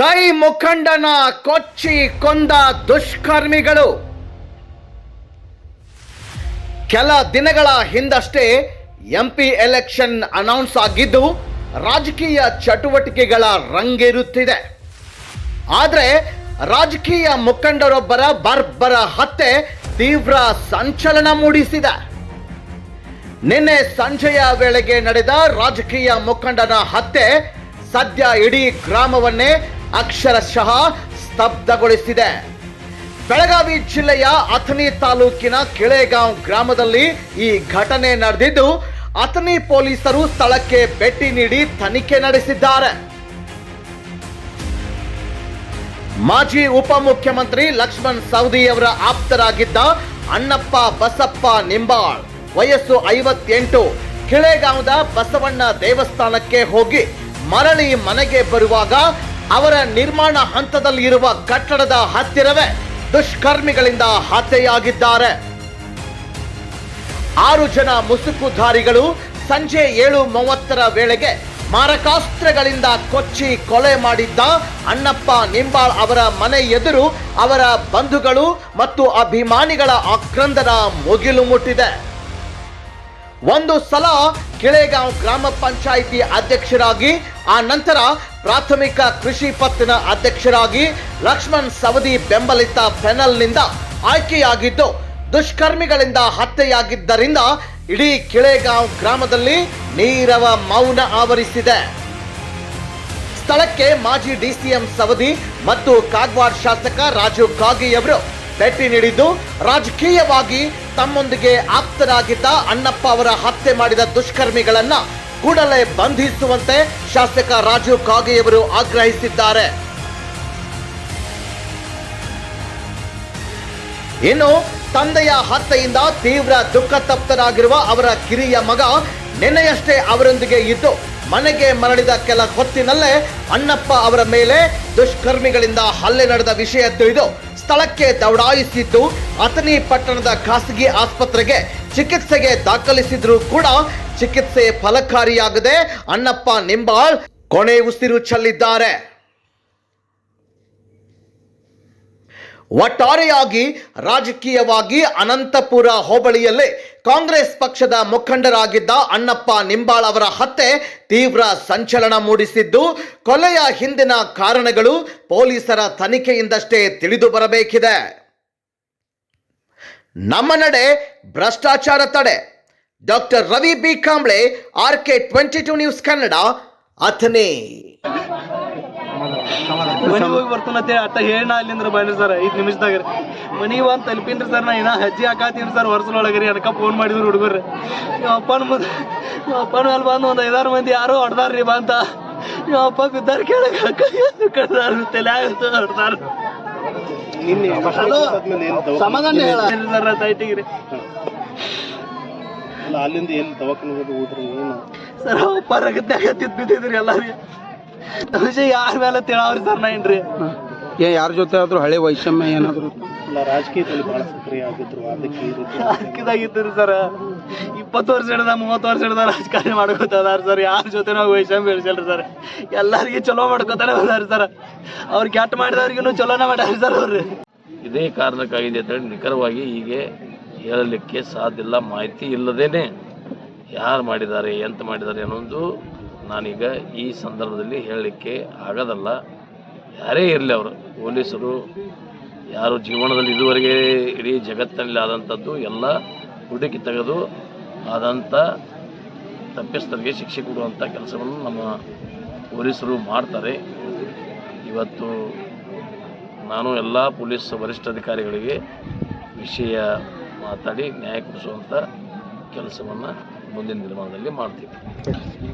ಕೈ ಮುಖಂಡನ ಕೊಚ್ಚಿ ಕೊಂದ ದುಷ್ಕರ್ಮಿಗಳು. ಕೆಲ ದಿನಗಳ ಹಿಂದಷ್ಟೇ ಎಂ ಪಿ ಎಲೆಕ್ಷನ್ ಅನೌನ್ಸ್ ಆಗಿದ್ದು ರಾಜಕೀಯ ಚಟುವಟಿಕೆಗಳ ರಂಗೇರುತ್ತಿದೆ. ಆದರೆ ರಾಜಕೀಯ ಮುಖಂಡರೊಬ್ಬರ ಬರ್ಬರ ಹತ್ಯೆ ತೀವ್ರ ಸಂಚಲನ ಮೂಡಿಸಿದೆ. ನಿನ್ನೆ ಸಂಜೆಯ ವೇಳೆಗೆ ನಡೆದ ರಾಜಕೀಯ ಮುಖಂಡನ ಹತ್ಯೆ ಸದ್ಯ ಇಡೀ ಗ್ರಾಮವನ್ನೇ ಅಕ್ಷರಶಃ ಸ್ತಬ್ಧಗೊಳಿಸಿದೆ. ಬೆಳಗಾವಿ ಜಿಲ್ಲೆಯ ಅಥಣಿ ತಾಲೂಕಿನ ಕಿಳೆಗಾಂವ್ ಗ್ರಾಮದಲ್ಲಿ ಈ ಘಟನೆ ನಡೆದಿದ್ದು, ಅಥಣಿ ಪೊಲೀಸರು ಸ್ಥಳಕ್ಕೆ ಭೇಟಿ ನೀಡಿ ತನಿಖೆ ನಡೆಸಿದ್ದಾರೆ. ಮಾಜಿ ಉಪಮುಖ್ಯಮಂತ್ರಿ ಲಕ್ಷ್ಮಣ್ ಸವದಿಯವರ ಆಪ್ತರಾಗಿದ್ದ ಅಣ್ಣಪ್ಪ ಬಸಪ್ಪ ನಿಂಬಾಳ್ ವಯಸ್ಸು ಐವತ್ತೆಂಟು, ಕಿಳೆಗಾಂವದ ಬಸವಣ್ಣ ದೇವಸ್ಥಾನಕ್ಕೆ ಹೋಗಿ ಮರಳಿ ಮನೆಗೆ ಬರುವಾಗ ಅವರ ನಿರ್ಮಾಣ ಹಂತದಲ್ಲಿ ಇರುವ ಕಟ್ಟಡದ ಹತ್ತಿರವೇ ದುಷ್ಕರ್ಮಿಗಳಿಂದ ಹತ್ಯೆಯಾಗಿದ್ದಾರೆ. ಆರು ಜನ ಮುಸುಕುಧಾರಿಗಳು ಸಂಜೆ ಏಳು ಮೂವತ್ತರ ವೇಳೆಗೆ ಮಾರಕಾಸ್ತ್ರಗಳಿಂದ ಕೊಚ್ಚಿ ಕೊಲೆ ಮಾಡಿದ್ದ ಅಣ್ಣಪ್ಪ ನಿಂಬಾಳ್ ಅವರ ಮನೆ ಎದುರು ಅವರ ಬಂಧುಗಳು ಮತ್ತು ಅಭಿಮಾನಿಗಳ ಆಕ್ರಂದನ ಮುಗಿಲು ಮುಟ್ಟಿದೆ. ಒಂದು ಸಲ ಕಿಳೆಗಾಂವ್ ಗ್ರಾಮ ಪಂಚಾಯಿತಿ ಅಧ್ಯಕ್ಷರಾಗಿ, ಆ ನಂತರ ಪ್ರಾಥಮಿಕ ಕೃಷಿ ಪತ್ತಿನ ಅಧ್ಯಕ್ಷರಾಗಿ ಲಕ್ಷ್ಮಣ್ ಸವದಿ ಬೆಂಬಲಿತ ಪೆನಲ್ನಿಂದ ಆಯ್ಕೆಯಾಗಿದ್ದು, ದುಷ್ಕರ್ಮಿಗಳಿಂದ ಹತ್ಯೆಯಾಗಿದ್ದರಿಂದ ಇಡೀ ಕಿಳೆಗಾಂವ್ ಗ್ರಾಮದಲ್ಲಿ ನೀರವ ಮೌನ ಆವರಿಸಿದೆ. ಸ್ಥಳಕ್ಕೆ ಮಾಜಿ ಡಿಸಿಎಂ ಸವದಿ ಮತ್ತು ಕಾಗ್ವಾಡ್ ಶಾಸಕ ರಾಜು ಕಾಗಿಯವರು ಭೇಟಿ ನೀಡಿದ್ದು, ರಾಜಕೀಯವಾಗಿ ತಮ್ಮೊಂದಿಗೆ ಆಪ್ತರಾಗಿದ್ದ ಅಣ್ಣಪ್ಪ ಅವರ ಹತ್ಯೆ ಮಾಡಿದ ದುಷ್ಕರ್ಮಿಗಳನ್ನ ಕೂಡಲೇ ಬಂಧಿಸುವಂತೆ ಶಾಸಕ ರಾಜು ಕಾಗೆಯವರು ಆಗ್ರಹಿಸಿದ್ದಾರೆ. ಇನ್ನು ತಂದೆಯ ಹತ್ಯೆಯಿಂದ ತೀವ್ರ ದುಃಖ ತಪ್ತರಾಗಿರುವ ಅವರ ಕಿರಿಯ ಮಗ ನಿನ್ನೆಯಷ್ಟೇ ಅವರೊಂದಿಗೆ ಇದ್ದು ಮನೆಗೆ ಮರಳಿದ ಕೆಲ ಹೊತ್ತಿನಲ್ಲೇ ಅಣ್ಣಪ್ಪ ಅವರ ಮೇಲೆ ದುಷ್ಕರ್ಮಿಗಳಿಂದ ಹಲ್ಲೆ ನಡೆದ ವಿಷಯ ತಿಳಿದು ಸ್ಥಳಕ್ಕೆ ದೌಡಾಯಿಸಿದ್ದು. ಅಥಣಿ ಪಟ್ಟಣದ ಖಾಸಗಿ ಆಸ್ಪತ್ರೆಗೆ ಚಿಕಿತ್ಸೆಗೆ ದಾಖಲಿಸಿದ್ರೂ ಕೂಡ ಚಿಕಿತ್ಸೆ ಫಲಕಾರಿಯಾಗದೆ ಅಣ್ಣಪ್ಪ ನಿಂಬಾಳ್ ಕೊನೆ ಉಸಿರು ಚೆಲ್ಲಿದ್ದಾರೆ. ಒಟ್ಟಾರೆಯಾಗಿ ರಾಜಕೀಯವಾಗಿ ಅನಂತಪುರ ಹೋಬಳಿಯಲ್ಲೇ ಕಾಂಗ್ರೆಸ್ ಪಕ್ಷದ ಮುಖಂಡರಾಗಿದ್ದ ಅಣ್ಣಪ್ಪ ನಿಂಬಾಳ್ ಅವರ ಹತ್ಯೆ ತೀವ್ರ ಸಂಚಲನ ಮೂಡಿಸಿದ್ದು, ಕೊಲೆಯ ಹಿಂದಿನ ಕಾರಣಗಳು ಪೊಲೀಸರ ತನಿಖೆಯಿಂದಷ್ಟೇ ತಿಳಿದು ಬರಬೇಕಿದೆ. ನಮ್ಮ ನಡೆ ಭ್ರಷ್ಟಾಚಾರ ತಡೆ. Doctor Ravi B. Kamble, R K twenty two news Kannada, Athani. ಮನಿಗೆ ಹೋಗಿ ಬರ್ತಾನಂತೆ ಅತ್ತ ಹೇಳ ಅಲ್ಲಿಂದ್ರ ಬಂದ್ರಿ ಸರ್ ಐದು ನಿಮಿಷದಾಗ ಮನಿಗೆ ಒಂದ್ ತಲುಪಿನ್ರಿ ಸರ್ ನಾ ಏನೋ ಹಜ್ಜಿ ಹಾಕಾತೀನಿ ಸರ್ ವರ್ಷದೊಳಗರಿ ಅದಕ್ಕೆ ಫೋನ್ ಮಾಡಿದ್ರು ಹುಡುಗರು. ಅಪ್ಪನ ಮುಂದೆ ಅಪ್ಪನ ಮೇಲೆ ಬಂದು ಒಂದು ಐದಾರು ಮಂದಿ ಯಾರೋ ಹೊಡ್ದಾರ್ರಿ ಬಂತ. ಅಪ್ಪ ಬಿದ್ದಾರ ಕೇಳಕ್ಕೆ ಕಡ್ದಾರ ತಲೆ ಆಗುತ್ತೆ ಹೊಡ್ದಾರ. ಸಮಾಧಾನ ಹೇಳ. ಸೈಟಿಗೆ ರೀ. ಅಲ್ಲ ಅಲ್ಲಿಂದ ಏನು ದವಾಖಾನೆ ಹೋದ್ರಿ ಏನು? ಸರ್ ಅಪ್ಪ ರಗತ್ತೆ ತಿದ್ ಬಿದ್ದಿದ್ರಿ ಎಲ್ಲಾರಿ ವಿಷಯ ಯಾರ ಮೇಲೆ ತಿಳಾವ್ರಿ ಸರ್ ನಾ ಏನ್ರಿ? ಏ ಯಾರ ಜೊತೆ ಆದ್ರೂ ಹಳೆ ವೈಷಮ್ಯ ಏನಾದ್ರು? ರಾಜಕೀಯದಲ್ಲಿ ಬಹಳ ಸಕ್ರಿಯ ಆಗಿದ್ರು ಅದಕ್ಕೆ ಈ ರೀತಿ ಹಾಕಿದಾಗಿದ್ದೀರಿ ಸರ್. ಇಪ್ಪತ್ತು ವರ್ಷ ಹಿಡ್ದ ಮೂವತ್ತು ವರ್ಷ ಹಿಡ್ದ ರಾಜಕಾರಣ ಮಾಡ್ಕೋತಾರ ಸರ್. ಯಾರ ಜೊತೆ ನಾವು ವೈಷಮ್ಯ ಬೆಳೆಸಲ್ರಿ ಸರ್. ಎಲ್ಲರಿಗೆ ಚಲೋ ಮಾಡ್ಕೋತಾನೆ ಬಂದಾರ ಸರ್. ಅವ್ರು ಕೆಟ್ಟ ಮಾಡಿದವ್ರಿಗೂ ಚಲೋನ ಮಾಡ್ಯಾರ ಸರ್ ಅವ್ರು. ಇದೇ ಕಾರಣಕ್ಕಾಗಿದೆ ಅಂತೇಳಿ ನಿಖರವಾಗಿ ಹೀಗೆ ಹೇಳಲಿಕ್ಕೆ ಸಾಧ್ಯ ಇಲ್ಲ ಮಾಹಿತಿ ಇಲ್ಲದೇನೆ ಯಾರು ಮಾಡಿದ್ದಾರೆ ಎಂತ ಮಾಡಿದ್ದಾರೆ ಅನ್ನೋದು ನಾನೀಗ ಈ ಸಂದರ್ಭದಲ್ಲಿ ಹೇಳಲಿಕ್ಕೆ ಆಗೋದಲ್ಲ. ಯಾರೇ ಇರಲಿ ಅವರು, ಪೊಲೀಸರು, ಯಾರು ಜೀವನದಲ್ಲಿ ಇದುವರೆಗೆ ಇಡೀ ಜಗತ್ತಿನಲ್ಲಿ ಆದಂಥದ್ದು ಎಲ್ಲ ಹುಡುಕಿ ತೆಗೆದು ಆದಂಥ ತಪ್ಪಿಸ್ತರಿಗೆ ಶಿಕ್ಷೆ ಕೊಡುವಂಥ ಕೆಲಸವನ್ನು ನಮ್ಮ ಪೊಲೀಸರು ಮಾಡ್ತಾರೆ. ಇವತ್ತು ನಾನು ಎಲ್ಲ ಪೊಲೀಸ್ ವರಿಷ್ಠಾಧಿಕಾರಿಗಳಿಗೆ ವಿಷಯ ಮಾತಾಡಿ ನ್ಯಾಯ ಕೊಡಿಸುವಂಥ ಕೆಲಸವನ್ನು ಮುಂದಿನ ನಿರ್ಮಾಣದಲ್ಲಿ ಮಾಡ್ತೀವಿ.